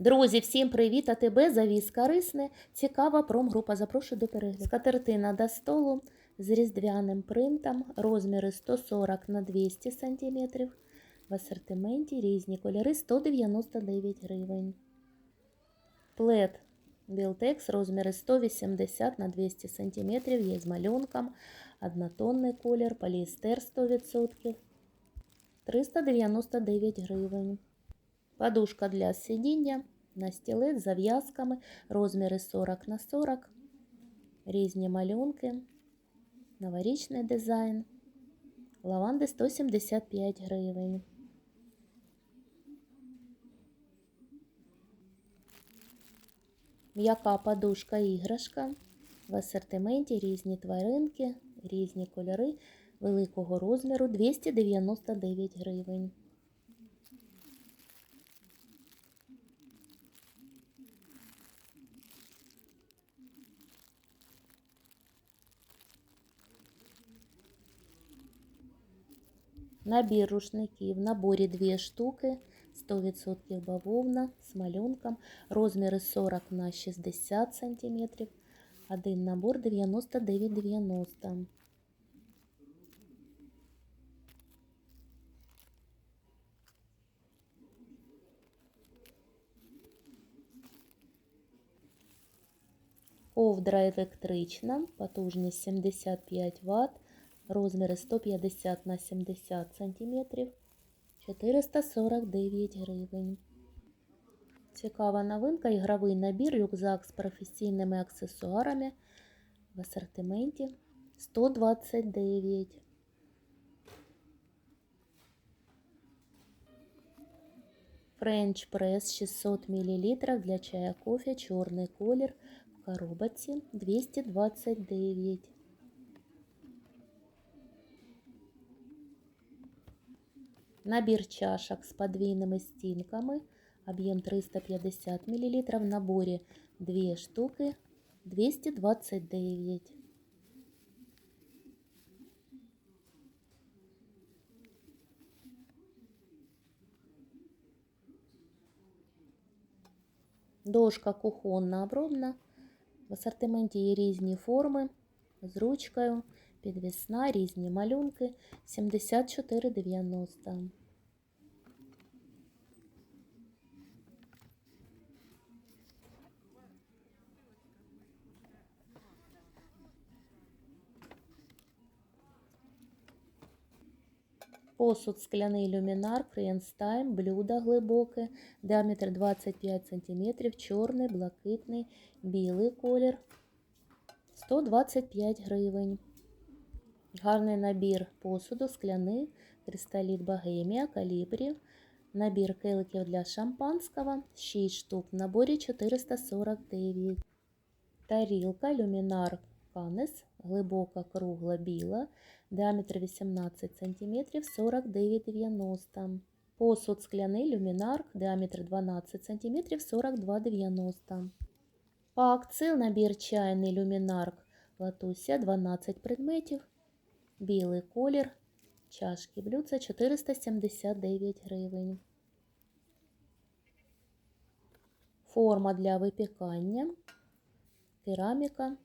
Друзі, всім привіт! А тебе завіз корисне, цікава промгрупа. Запрошую до перегляду. Скатертина до столу з різдвяним принтом, розміри 140 на 200 см. В асортименті різні кольори 199 гривень. Плед Білтекс розміри 180 на 200 см. Є з малюнком. Однотонний колір, поліестер 100%. 399 гривень. Подушка для сидіння на стілець зав'язками, розміри 40 на 40, різні малюнки, новорічний дизайн, лаванди 175 гривень. М'яка подушка іграшка. В асортименті різні тваринки, різні кольори великого розміру 299 гривень. Набір рушників. В наборі 2 штуки, 100% бавовна з малюнком, розміри 40 на 60 см. Один набор 99,90. Ковдра електрична, потужність 75 Вт, Розміри 150 на 70 см, 449 гривень. Цікава новинка, ігровий набір, рюкзак з професійними аксесуарами в асортименті 129. Френч прес 600 мл для чая кофе, чорний колір в коробці 229. Набір чашок з подвійними стінками, об'єм 350 мл, в наборі 2 штуки 229. Дошка кухонна обробна. В асортименті є різні форми з ручкою, підвісна, різні малюнки 74,90. Посуд скляний люмінар, Френстайм, блюдо глибоке, діаметр 25 см, чорний, блакитний, білий колір. 125 гривень. Гарний набір посуду, скляний, кристаліт Богемія, калібрі. Набір келиків для шампанського, 6 штук, в наборі 449. Тарілка, люмінар Канес, глибока кругла біла, діаметр 18 см, 49,90 Посуд скляний люмінарк, діаметр 12 см, 42,90 По акції набір чайний люмінарк Латуся 12 предметів, білий колір, чашки блюдца 479 гривень. Форма для випікання, кераміка,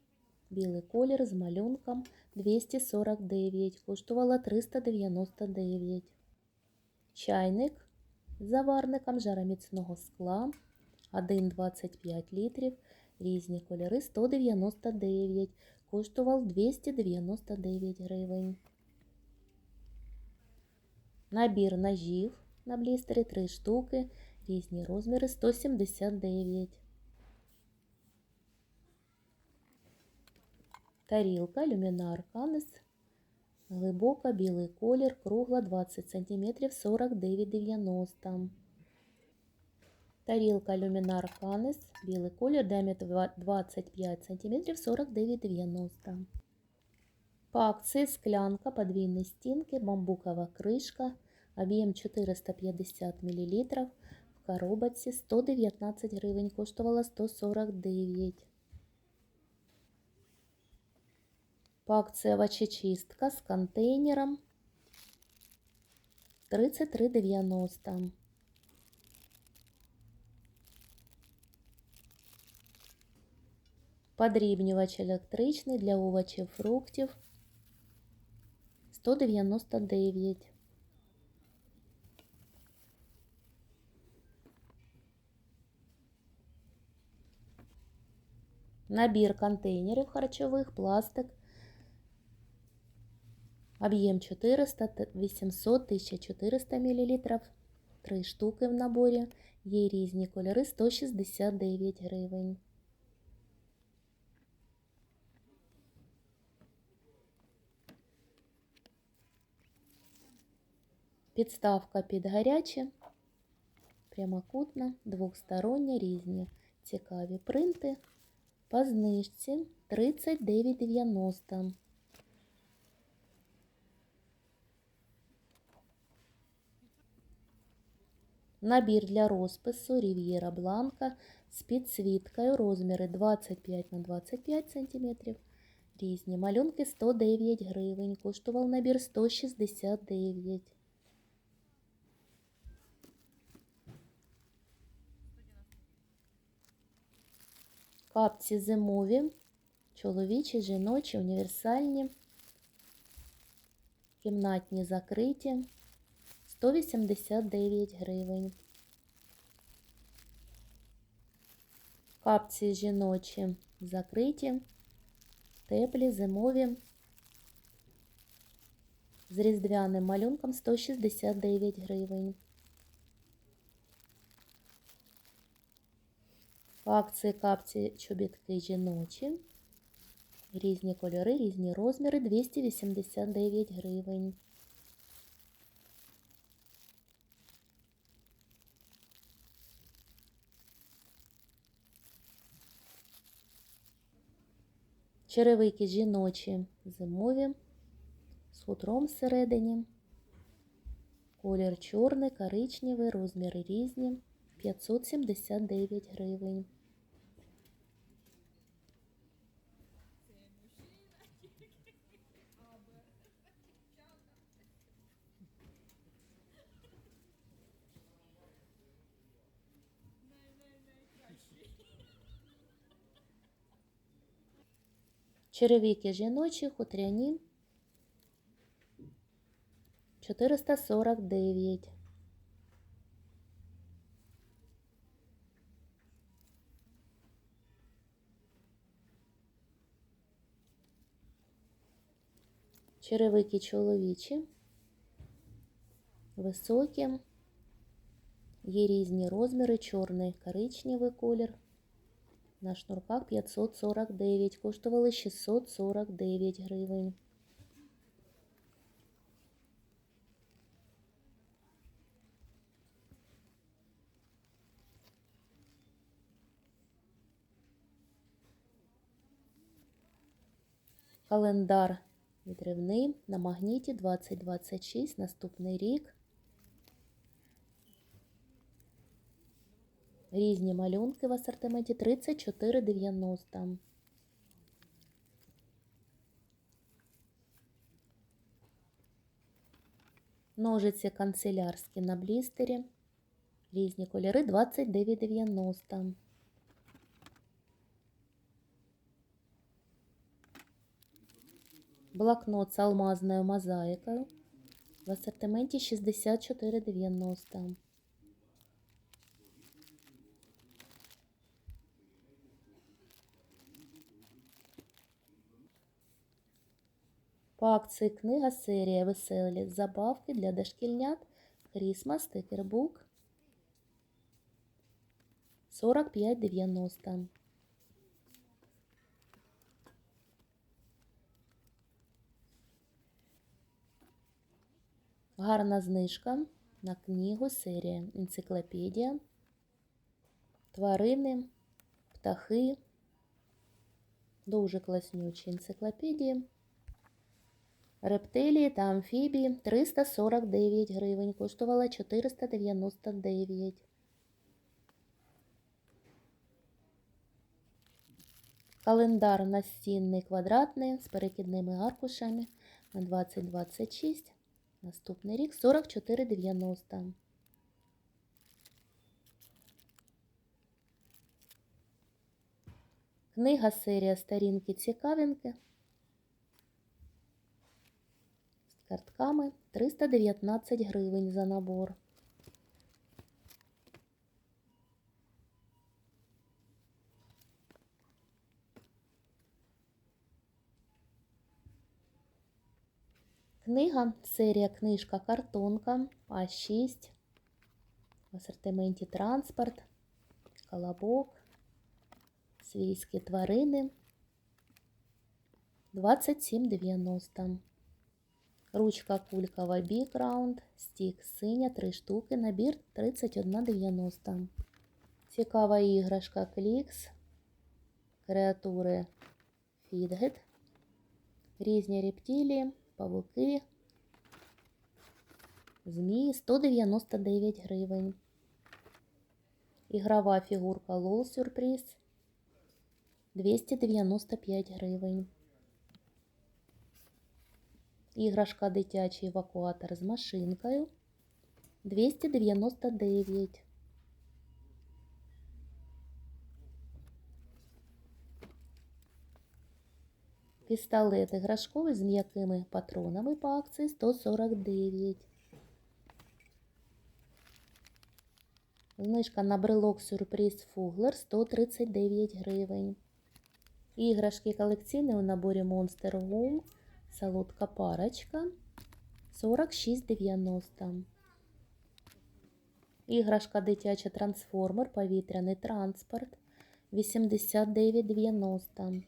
білий колір з малюнком 249, коштувала 399. Чайник з заварником жароміцного скла. 1,25 літрів, різні кольори 199, коштував 299 гривень. Набір ножів на блістері 3 штуки, різні розміри 179. Тарілка, люмінар Канес, глибока, білий колір, кругла 20 см 49,90. Тарілка люмінар Канес, білий колір, діаметр 25 см 49,90. По акції склянка, подвійні стінки, бамбукова кришка, об'єм 450 мл, в коробці 119 гривень, коштувала 149 По акції овочечистка з контейнером 33,90. Подрібнювач електричний для овочів, фруктів 199. Набір контейнерів харчових, пластик. Об'єм 400, т- 800, 1400 мл. Три штуки в наборі. Є різні кольори 169 гривень. Підставка під гаряче, прямокутна, двохстороння, різні цікаві принти. По знижці 39,90. Набір для розпису Рів'єра Бланка з підсвіткою розміри 25 на 25 см. Різні малюнки 109 гривень. Коштував набір 169. Капці зимові, чоловічі, жіночі, універсальні, кімнатні закриті 189 гривень. Капці жіночі закриті, теплі, зимові. З різдвяним малюнком 169 гривень. Акції капці чобітки жіночі. Різні кольори, різні розміри 289 гривень. Черевики жіночі зимові з хутром всередині. Колір чорний, коричневий, розміри різні. 579 гривень. Черевики жіночі, хутряні 449. Черевики чоловічі, високі, є різні розміри, чорний, коричневий колір. На шнурках 549, коштували 649 гривень. Календар відривний на магніті 2026, наступний рік. Різні малюнки в асортименті 34,90. Ножиці канцелярські на блістері. Різні кольори 29,90. Блокнот з алмазною мозаїкою. В асортименті 64,90. По акції книга серія Веселі забавки для дошкільнят Крісмас стикербук 45,90. Гарна знижка на книгу серія Енциклопедія. Тварини, птахи. Дуже класнючі енциклопедії. Рептилії та амфібії 349 гривень. Коштувала 499. Календар настінний квадратний з перекидними аркушами на 2026. Наступний рік 44,90. Книга серія Сторінки цікавинки з картками 319 гривень за набор. Книга серія книжка картонка А6 в асортименті транспорт, колобок, свійські тварини 27,90. Ручка кулькова Round, стік синя 3 штуки, набір 31,90. Цікава іграшка Клікс, креатури Фідгет, різні рептилії, павуки, змії 199 гривень. Ігрова фігурка Лол Сюрприз 295 гривень. Іграшка дитячий евакуатор з машинкою 299. Пістолет іграшковий з м'якими патронами по акції 149. Знижка на брелок сюрприз Фуглер 139 гривень. Іграшки колекційні у наборі Monster Home. Солодка парочка 46,90. Іграшка дитяча трансформер, повітряний транспорт 89,90.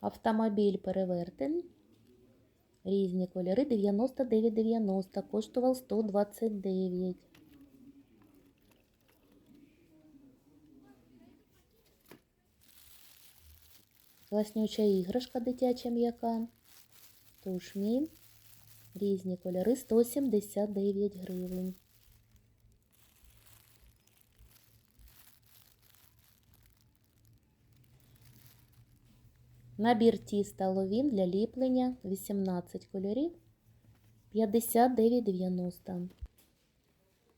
Автомобіль перевертень. Різні кольори 99,90. Коштував 129. Класнюча іграшка дитяча м'яка. Тушмі. Різні кольори 179 гривень. Набір тіста ловін для ліплення 18 кольорів 59,90.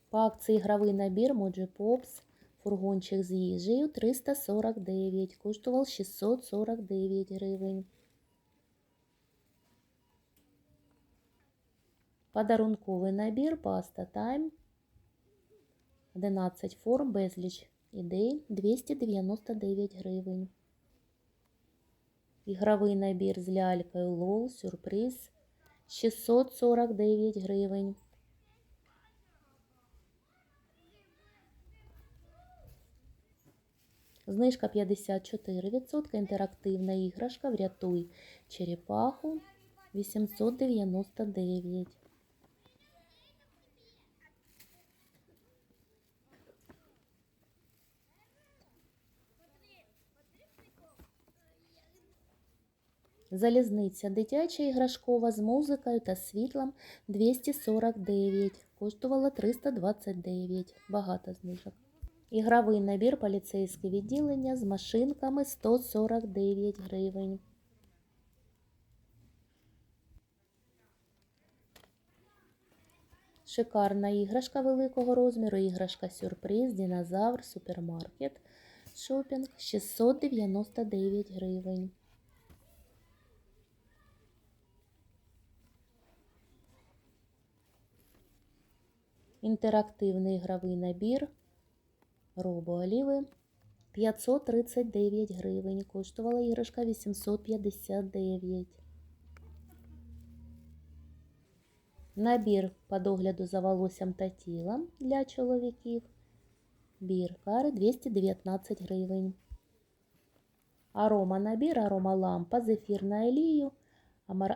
По акції ігровий набір Moji Pops Фургончик з їжею 349, коштував 649 гривень. Подарунковий набір Pasta Time 11 форм безліч ідей 299 гривень. Ігровий набір з лялькою LOL сюрприз 649 гривень. Знижка 54%, інтерактивна іграшка Врятуй черепаху 899. Залізниця дитяча іграшкова з музикою та світлом 249. Коштувала 329. Багато знижок. Ігровий набір поліцейське відділення з машинками 149 гривень. Шикарна іграшка великого розміру, іграшка сюрприз, динозавр, супермаркет, шопінг 699 гривень. Інтерактивний ігровий набір робооліви 539 гривень. Коштувала іграшка 859. Набір по догляду за волоссям та тілом для чоловіків. Бір кари 219 гривень. Арома набір, арома лампа з ефірною олією,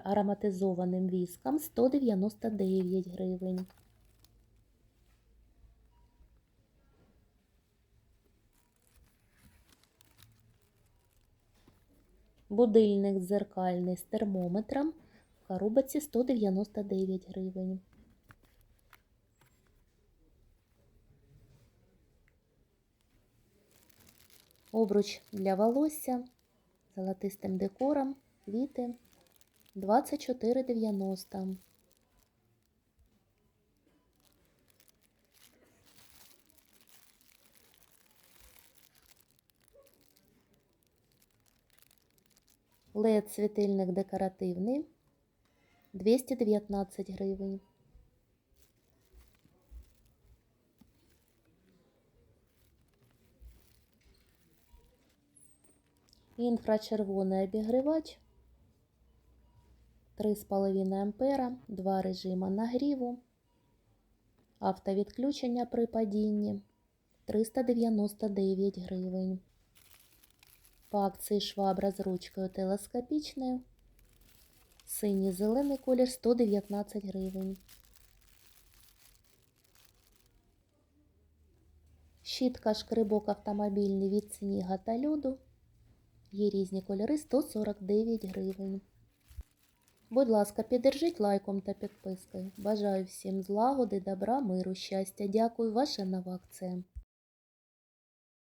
ароматизованим віском 199 гривень. Будильник дзеркальний з термометром в коробці 199 гривень. Обруч для волосся золотистим декором, квіти 24,90. LED світильник декоративний. 219 гривень. Інфрачервоний обігрівач. 3,5 ампера, два режима нагріву, автовідключення при падінні. 399 гривень. По акції швабра з ручкою телескопічною. Синій зелений колір 119 гривень. Щітка шкрибок автомобільний від сніга та льоду. Є різні кольори 149 гривень. Будь ласка, піддержіть лайком та підпискою. Бажаю всім злагоди, добра, миру, щастя. Дякую, ваша нова акція.